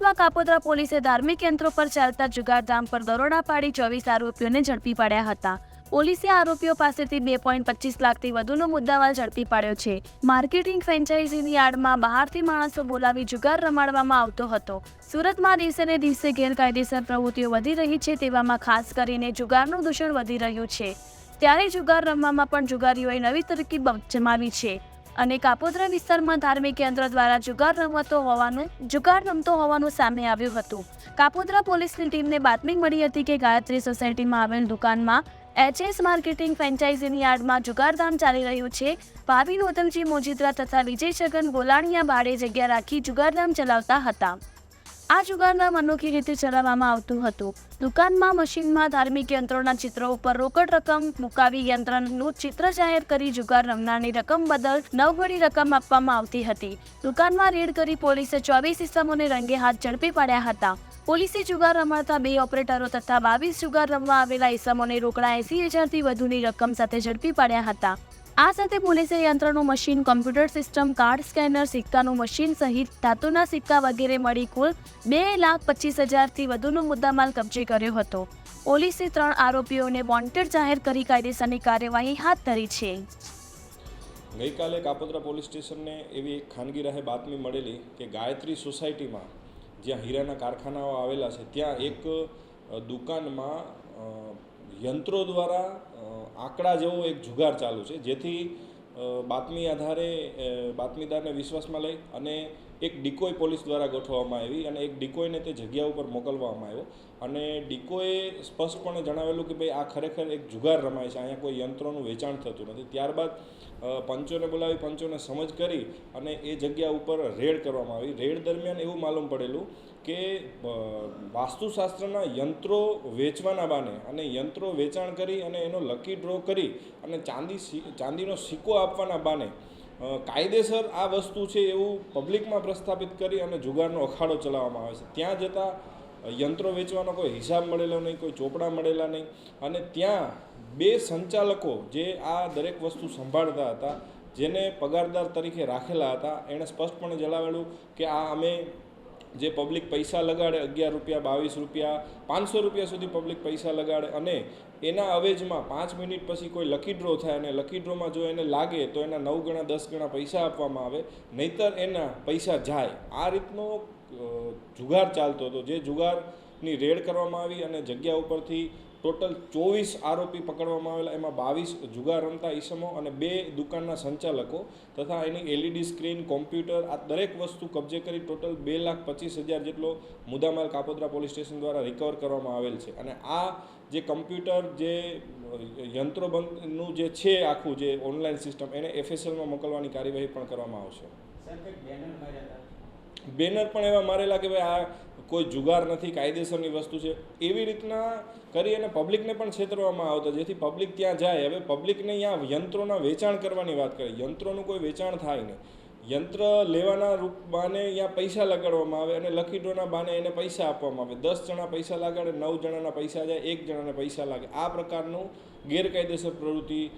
કાપોદ્રા પોલીસે ધાર્મિક યંત્રો પર ચાલતા જુગારધામ પર દરોડા પાડી ચોવીસ આરોપીઓને ઝડપી પાડ્યા હતા. પોલીસે આરોપીઓ પાસેથી બે પોઈન્ટ પચીસ લાખથી વધુનો મુદ્દામાલ ઝડપી પાડ્યો છે. માર્કેટિંગ ફ્રેન્ચાઇઝીની આડમાં બહારથી માણસો બોલાવી જુગાર રમાડવામાં આવતો હતો. સુરતમાં દિવસે ને દિવસે ગેરકાયદેસર પ્રવૃત્તિઓ વધી રહી છે તેવામાં ખાસ કરીને જુગારનું દૂષણ વધી રહ્યું છે. ત્યારે જુગાર રમવામાં પણ જુગારીઓએ નવી તરકીબ જમાવી છે. અને કાપોદ્રા વિસ્તારમાં ધાર્મિક કેન્દ્ર દ્વારા જુગાર રમતો હોવાનું જુગાર રમતો હોવાનું સામે આવ્યું હતું. કાપોદ્રા પોલીસની ટીમને બાતમી મળી હતી કે ગાયત્રી સોસાયટીમાં આવેલ દુકાનમાં એચએસ માર્કેટિંગ ફ્રેન્ચાઇઝીની યાર્ડમાં જુગારધામ ચાલી રહ્યું છે. ભાવી ગૌતમજી મોજીદ્રા તથા વિજય છગન ગોલાણીયા ભાડે જગ્યા રાખી જુગારધામ ચલાવતા હતા. આ જુગારના અનોખી રીતે ચલાવવામાં આવતું હતું. દુકાનમાં, મશીનમાં, ધાર્મિક યંત્રોના ચિત્રો ઉપર રોકડ રકમ મુકાવી યંત્રનું ચિત્ર જાહેર કરી જુગાર રમનારની રકમ બદલ નવગણી રકમ આપવામાં આવતી હતી. દુકાનમાં રેડ કરી પોલીસે ચોવીસ ઇસમોને રંગે હાથ ઝડપી પાડ્યા હતા. પોલીસે જુગાર રમાડતા બે ઓપરેટરો તથા બાવીસ જુગાર રમવા આવેલા ઇસમોને રોકડા એસી હજારથી વધુની રકમ સાથે ઝડપી પાડ્યા હતા. આ સાથે પોલીસે યંત્રનું machine, computer system, card scanner, સિક્કાનું machine સહિત ધાતુના સિક્કા વગેરે મળી કુલ બે લાખ પચીસ હજારથી વધુનો મુદ્દામાલ કબજે કર્યો હતો. પોલીસે ત્રણ આરોપીઓને વોન્ટેડ જાહેર કરી કાયદેસરની કાર્યવાહી હાથ ધરી છે. ગઈકાલે કાપોદ્રા પોલીસ સ્ટેશનને એવી એક ખાનગી રાહે બાતમી મળેલી કે ગાયત્રી સોસાયટીમાં જ્યાં હીરાના કારખાનાઓ આવેલા છે, ત્યાં એક દુકાનમાં યંત્રો દ્વારા આંકડા જેવો એક જુગાર ચાલુ છે, જેથી બાતમી આધારે બાતમીદારને વિશ્વાસમાં લઈ અને એક ડિકોય પોલીસ દ્વારા ગોઠવવામાં આવી અને એક ડિકોયને તે જગ્યા ઉપર મોકલવામાં આવ્યો. અને ડિકોએ સ્પષ્ટપણે જણાવેલું કે ભાઈ, આ ખરેખર એક જુગાર રમાય છે. અહીંયા કોઈ યંત્રોનું વેચાણ થતું નથી. ત્યારબાદ પંચોને બોલાવી, પંચોને સમજ કરી અને એ જગ્યા ઉપર રેડ કરવામાં આવી. રેડ દરમિયાન એવું માલુમ પડેલું કે વાસ્તુશાસ્ત્રના યંત્રો વેચવાના બાને અને યંત્રો વેચાણ કરી અને એનો લકી ડ્રો કરી અને ચાંદી ચાંદીનો સિક્કો આપવાના બાને કાયદેસર આ વસ્તુ છે એવું પબ્લિકમાં પ્રસ્થાપિત કરી અને જુગારનો અખાડો ચલાવવામાં આવે છે. ત્યાં જતાં યંત્રો વેચવાનો કોઈ હિસાબ મળેલો નહીં, કોઈ ચોપડા મળેલા નહીં અને ત્યાં બે સંચાલકો જે આ દરેક વસ્તુ સંભાળતા હતા, જેને પગારદાર તરીકે રાખેલા હતા, એણે સ્પષ્ટપણે જણાવેલું કે આ અમે જે પબ્લિક પૈસા લગાડે અગિયાર રૂપિયા, બાવીસ રૂપિયા, પાંચસો રૂપિયા સુધી પબ્લિક પૈસા લગાડે અને એના અવેજમાં પાંચ મિનિટ પછી કોઈ લકી ડ્રો થાય અને લકી ડ્રોમાં જો એને લાગે તો એના નવ ગણા, દસ ગણા પૈસા આપવામાં આવે, નહીતર એના પૈસા જાય. આ રીતનો જુગાર ચાલતો હતો. જે જુગારની રેડ કરવામાં આવી અને જગ્યા ઉપરથી ટોટલ ચોવીસ આરોપી પકડવામાં આવેલા. એમાં બાવીસ જુગાર રમતા ઈસમો અને બે દુકાનના સંચાલકો તથા એની એલઈડી સ્ક્રીન, કોમ્પ્યુટર, આ દરેક વસ્તુ કબજે કરી ટોટલ બે લાખ પચીસ હજાર જેટલો મુદ્દામાલ કાપોદ્રા પોલીસ સ્ટેશન દ્વારા રિકવર કરવામાં આવેલ છે. અને આ જે કમ્પ્યુટર, જે યંત્રો બંધનું જે છે આખું જે ઓનલાઈન સિસ્ટમ એને એફએસએલમાં મોકલવાની કાર્યવાહી પણ કરવામાં આવશે. બેનર પણ એવા મારેલા કે ભાઈ આ કોઈ જુગાર નથી, કાયદેસરની વસ્તુ છે. એવી રીતના કરી અને પબ્લિકને પણ છેતરવામાં આવતા. જેથી પબ્લિક ત્યાં જાય. હવે પબ્લિકને અહીંયા યંત્રોના વેચાણ કરવાની વાત કરે. યંત્રોનું કોઈ વેચાણ થાય નહીં. યંત્ર લેવાના રૂપ બાને અહીંયા પૈસા લગાડવામાં આવે અને લકી બાને એને પૈસા આપવામાં આવે. દસ જણા પૈસા લગાડે, નવ જણાના પૈસા જાય, એક જણાને પૈસા લાગે. આ પ્રકારનું ગેરકાયદેસર પ્રવૃત્તિ